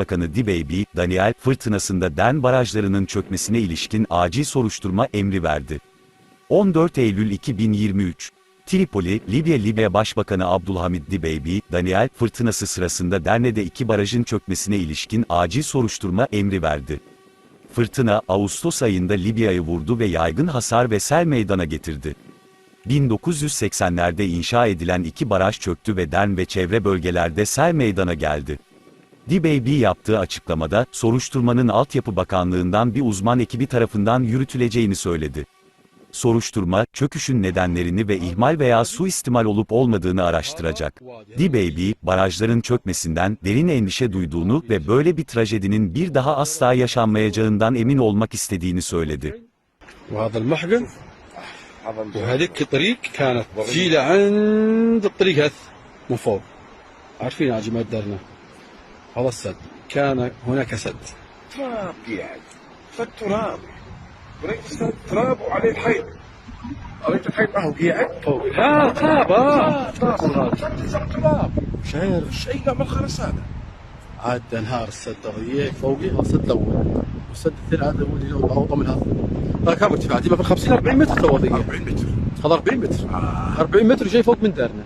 Başbakanı Dibeybi, Daniel fırtınasında Den barajlarının çökmesine ilişkin acil soruşturma emri verdi. 14 Eylül 2023 Tripoli, Libya Libya Başbakanı Abdülhamid Dibeybi, Daniel fırtınası sırasında Derne'de iki barajın çökmesine ilişkin acil soruşturma emri verdi. Fırtına, Ağustos ayında Libya'yı vurdu ve yaygın hasar ve sel meydana getirdi. 1980'lerde inşa edilen iki baraj çöktü ve Dern ve çevre bölgelerde sel meydana geldi. Dibeybi yaptığı açıklamada, soruşturmanın Altyapı Bakanlığı'ndan bir uzman ekibi tarafından yürütüleceğini söyledi. Soruşturma, çöküşün nedenlerini ve ihmal veya suistimal olup olmadığını araştıracak. Dibeybi, barajların çökmesinden derin endişe duyduğunu ve böyle bir trajedinin bir daha asla yaşanmayacağından emin olmak istediğini söyledi. وهذا المحقن وهذيك طريق كانت تجي لعند الطريق هذا من فوق عارفين عجمات دارنا هذا السد كان هناك سد. تراب قاعد فالتراب. وليس السد تراب وعليه الحيط. قريت الحيط ما هو قاعد فوق لا تراب. آه تراب. تراب. تراب. شاير شيء لا من الخرسانه عاد أنهار السد هذيك فوقي. هذا السد الأول والسد الثاني هذا هو اللي هو اوطى من هذا. هذا كم ارتفاع ديما في 50 40 متر توضيه 40 متر. هذا 40 متر. 40 متر جاي فوق من دارنا.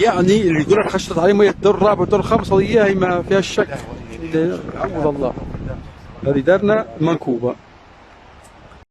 يعني اللي يقول لك خشت عليه ميه الدور الرابع والدور الخامس هذه هي ما فيها الشك عوض الله. هذه دارنا منكوبه